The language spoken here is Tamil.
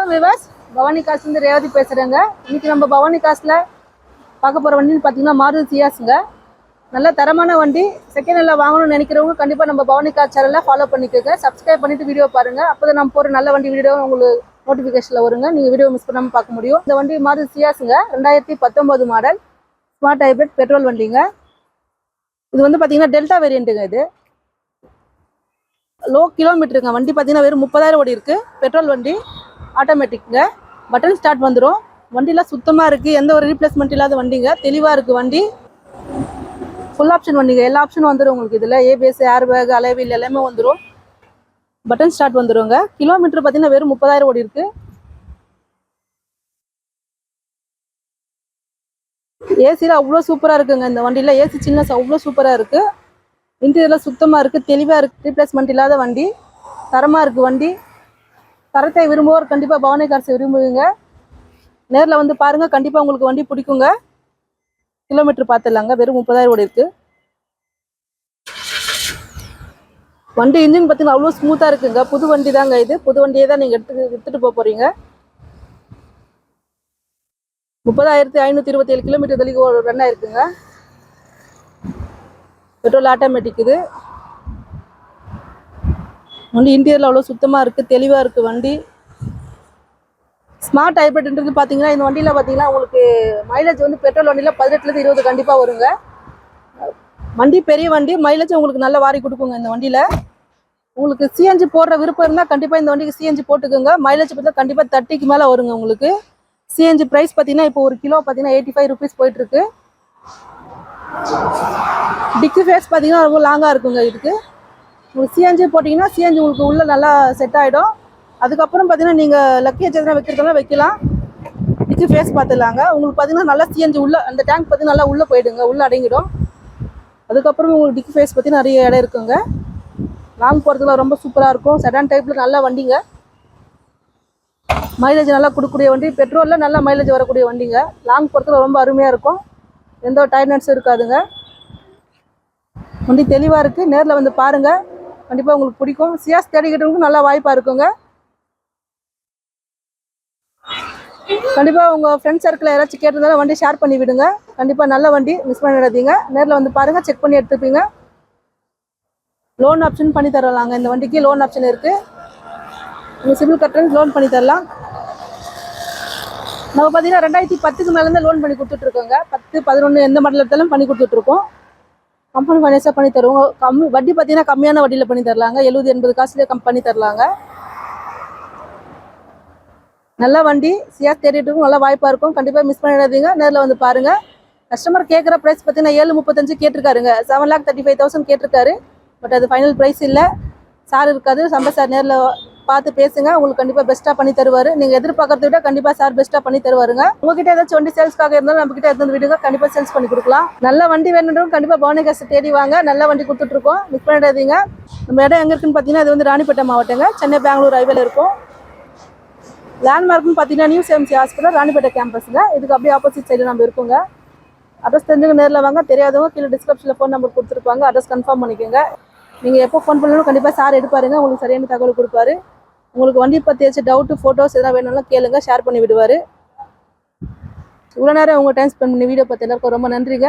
வணக்கம் விவாஸ் பவானி காசுலேருந்து ரேவதி பேசுகிறேங்க இன்னைக்கு நம்ம பவானி காசில் பார்க்க போகிற வண்டின்னு பார்த்தீங்கன்னா மாருதி சியாஸுங்க. நல்ல தரமான வண்டி. செகண்ட் ஹேண்டில் வாங்கணும்னு நினைக்கிறவங்க கண்டிப்பாக நம்ம பவானி கார் சேனலில் ஃபாலோ பண்ணிக்கோங்க. சப்ஸ்கிரைப் பண்ணிட்டு வீடியோ பாருங்கள் அப்போ தான் நம்ம போகிற நல்ல வண்டி வீடியோ உங்களுக்கு நோட்டிஃபிகேஷனில் வருங்க. நீங்கள் வீடியோ மிஸ் பண்ணாமல் பார்க்க முடியும். இந்த வண்டி மாருதி சியாஸுங்க. ரெண்டாயிரத்தி பத்தொம்போது மாடல் ஸ்மார்ட் ஹைப்ரிட் பெட்ரோல் வண்டிங்க. இது வந்து பார்த்தீங்கன்னா டெல்டா வேரியண்ட்டுங்க இது. லோ கிலோமீட்டருங்க வண்டி பார்த்தீங்கன்னா வெறும் முப்பதாயிரம் ஓடி இருக்கு. பெட்ரோல் வண்டி. ஆட்டோமேட்டிக்ங்க பட்டன் ஸ்டார்ட் வந்துடும் வண்டிலாம் சுத்தமாக இருக்குது எந்த ஒரு ரீப்ளேஸ்மெண்ட் இல்லாத வண்டிங்க. தெளிவாக இருக்குது வண்டி. ஃபுல் ஆப்ஷன் வண்டிங்க. எல்லா ஆப்ஷனும் வந்துடும் உங்களுக்கு இதில். ஏபிஎஸ் ஏர் பேக் அலைவில் எல்லாமே வந்துடும் பட்டன் ஸ்டார்ட் வந்துருங்க. கிலோமீட்டர் பார்த்தீங்கன்னா வெறும் முப்பதாயிரம் ஓடி இருக்குது ஏசியில் அவ்வளோ சூப்பராக இருக்குங்க. இந்த வண்டியில் ஏசி சின்னஸ் அவ்வளோ சூப்பராக இருக்குது இன்டீரியர்லாம் சுத்தமாக இருக்குது தெளிவாக இருக்குது ரீப்ளேஸ்மெண்ட் இல்லாத வண்டி. தரமாக இருக்குது வண்டி. தரத்தை விரும்புவோர் கண்டிப்பாக பவானி கார்ஸை விரும்புவீங்க. நேரில் வந்து பாருங்கள் கண்டிப்பாக உங்களுக்கு வண்டி பிடிக்குங்க. கிலோமீட்டர் பார்த்துடலாங்க வெறும் முப்பதாயிரம் ஓடி இருக்குது வண்டி இன்ஜின் பார்த்தீங்கன்னா அவ்வளோ ஸ்மூத்தாக இருக்குங்க. புது வண்டி தாங்க இது. புது வண்டியே தான் நீங்கள் எடுத்து எடுத்துகிட்டு போக போகிறீங்க முப்பதாயிரத்தி ஐநூற்றி இருபத்தி ஏழு கிலோமீட்டர் தொலைக்கு ரன் ஆயிருக்குங்க பெட்ரோல் ஆட்டோமேட்டிக் இது. வண்டி இன்டீரியர் அவ்வளோ சுத்தமாக இருக்குது தெளிவாக இருக்குது வண்டி. ஸ்மார்ட் ஹைப்ரிட்ன்றது பார்த்தீங்கன்னா இந்த வண்டியில் பார்த்தீங்கன்னா உங்களுக்கு மைலேஜ் வந்து பெட்ரோல் வண்டியில் பதினெட்டுலேருந்து இருபது கண்டிப்பாக வருங்க. வண்டி பெரிய வண்டி மைலேஜ் உங்களுக்கு நல்ல வாரி கொடுக்குங்க இந்த வண்டியில். உங்களுக்கு சிஎன்ஜி போடுற விருப்பம் இருந்தால் கண்டிப்பாக இந்த வண்டிக்கு சிஎன்ஜி போட்டுக்கோங்க. மைலேஜ் பார்த்தா கண்டிப்பாக தேர்ட்டிக்கு மேலே வருங்க உங்களுக்கு. சிஎன்ஜி ப்ரைஸ் பார்த்தீங்கன்னா இப்போ ஒரு கிலோ பார்த்தீங்கன்னா எயிட்டி ஃபைவ் ருபீஸ் போயிட்டுருக்கு டிக்கு ஃபேஸ் பார்த்தீங்கன்னா ரொம்ப லாங்காக இருக்குங்க இதுக்கு. உங்களுக்கு சிஎன்ஜி போட்டிங்கன்னா சிஎன்ஜி உங்களுக்கு உள்ளே நல்லா செட் ஆகிடும் அதுக்கப்புறம் பார்த்தீங்கன்னா நீங்கள் லக்கேஜ் எதனா வைக்கிறதுனா வைக்கலாம். டிக்கி ஃபேஸ் பார்த்துலாங்க உங்களுக்கு பார்த்தீங்கன்னா நல்லா சிஎன்ஜி உள்ளே அந்த டேங்க் பார்த்தீங்கன்னா நல்லா உள்ளே போயிடுங்க. உள்ளே அடங்கிடும். அதுக்கப்புறம் உங்களுக்கு டிக்கு ஃபேஸ் பற்றி நிறைய இடம் இருக்குங்க. லாங் போகிறதுல ரொம்ப சூப்பராக இருக்கும். செடான் டைப்பில் நல்ல வண்டிங்க. மைலேஜ் நல்லா கொடுக்கக்கூடிய வண்டி. பெட்ரோலில் நல்லா மைலேஜ் வரக்கூடிய வண்டிங்க. லாங் போகிறதுல ரொம்ப அருமையாக இருக்கும். எந்த ஒரு டயர்னஸும் இருக்காதுங்க. வண்டி தெளிவாக இருக்குது நேரில் வந்து பாருங்கள் கண்டிப்பாக உங்களுக்கு பிடிக்கும். சியாஸ் தேடிக்கிட்டவங்களுக்கு நல்லா வாய்ப்பாக இருக்குங்க. கண்டிப்பாக உங்கள் ஃப்ரெண்ட் சர்க்கிளில் யாராச்சும் கேட்டிருந்தாலும் வண்டி ஷேர் பண்ணி விடுங்க. கண்டிப்பாக நல்ல வண்டி மிஸ் பண்ணிடாதீங்க. நேரில் வந்து பாருங்கள் செக் பண்ணி எடுத்துப்பீங்க. லோன் ஆப்ஷன் பண்ணி தரலாங்க. இந்த வண்டிக்கு லோன் ஆப்ஷன் இருக்குது உங்கள் சிவில் கட்டணம் லோன் பண்ணி தரலாம். நம்ம பார்த்தீங்கன்னா ரெண்டாயிரத்தி பத்துக்கு மேலேருந்து லோன் பண்ணி கொடுத்துட்ருக்கோங்க பத்து பதினொன்று எந்த மாடல் எடுத்தாலும் பண்ணி கொடுத்துட்ருக்கோம் கம்பெனி ஃபைனான்ஸாக பண்ணி தருவோம் கம்மி வட்டி பார்த்தீங்கன்னா கம்மியான வட்டியில் பண்ணி தரலாங்க. எழுபது எண்பது காசுலேயே கம் பண்ணி தரலாங்க. நல்ல வண்டி சியாஸ் தேடிட்டு நல்லா வாய்ப்பாக இருக்கும். கண்டிப்பாக மிஸ் பண்ணிடாதீங்க. நேரில் வந்து பாருங்கள் கஸ்டமர் கேட்குற ப்ரைஸ் பார்த்தீங்கன்னா ஏழு முப்பத்தஞ்சு கேட்டிருக்காருங்க. Seven lakh thirty five thousand கேட்டிருக்காரு. பட் அது ஃபைனல் ப்ரைஸ் இல்லை. சார் இருக்காது சம்ப சார் நேரில் பார்த்து பேசுங்க. உங்களுக்கு கண்டிப்பாக பெஸ்ட்டாக பண்ணி தருவார். நீங்கள் எதிர்பார்க்கறத விட கண்டிப்பாக சார் பெஸ்ட்டாக பண்ணி தருவாருங்க. உங்ககிட்ட ஏதாச்சும் வண்டி சேல்ஸ்க்காக இருந்தாலும் நம்ம கிட்ட எடுத்து விடுங்க. கண்டிப்பாக சேல்ஸ் பண்ணி கொடுக்கலாம். நல்ல வண்டி வேணுன்றவங்க கண்டிப்பாக பவானி தேடி வாங்க. நல்ல வண்டி கொடுத்துட்ருக்கோம் மிஸ் பண்ணிடாதீங்க. நம்ம இடம் எங்கே இருக்குன்னு பார்த்தீங்கன்னா அது வந்து ராணிப்பேட்டை மாவட்டங்க. சென்னை பெங்களூர் ஹைவேல இருக்கும். லேண்ட்மார்க்னு பார்த்தீங்கன்னா நியூ சிஎம்சி ஹாஸ்பிட்டல் ராணிப்பேட்டை கேம்பஸுங்க இதுக்கு அப்படியே ஆப்போசிட் சைடு நம்ம இருக்கோங்க. அட்ரஸ் தெரிஞ்சுங்க நேரில் வாங்க. தெரியாதவங்க கீழே டிஸ்கிரிப்ஷனில் ஃபோன் நம்பர் கொடுத்துருப்பாங்க அட்ரஸ் கன்ஃபார்ம் பண்ணிக்கோங்க. நீங்கள் எப்போ ஃபோன் பண்ணாலும் கண்டிப்பாக சார் எடுப்பாருங்க. உங்களுக்கு சரியான தகவல் கொடுப்பாரு. உங்களுக்கு வண்டி பற்றி ஏதாச்சும் டவுட்டு ஃபோட்டோஸ் எதாவது வேணும்னாலும் கேளுங்க ஷேர் பண்ணி விடுவார். இவ்வளோ நேரம் உங்கள் டைம் ஸ்பெண்ட் பண்ணி வீடியோ பார்த்து எல்லாருக்கும் ரொம்ப நன்றிங்க.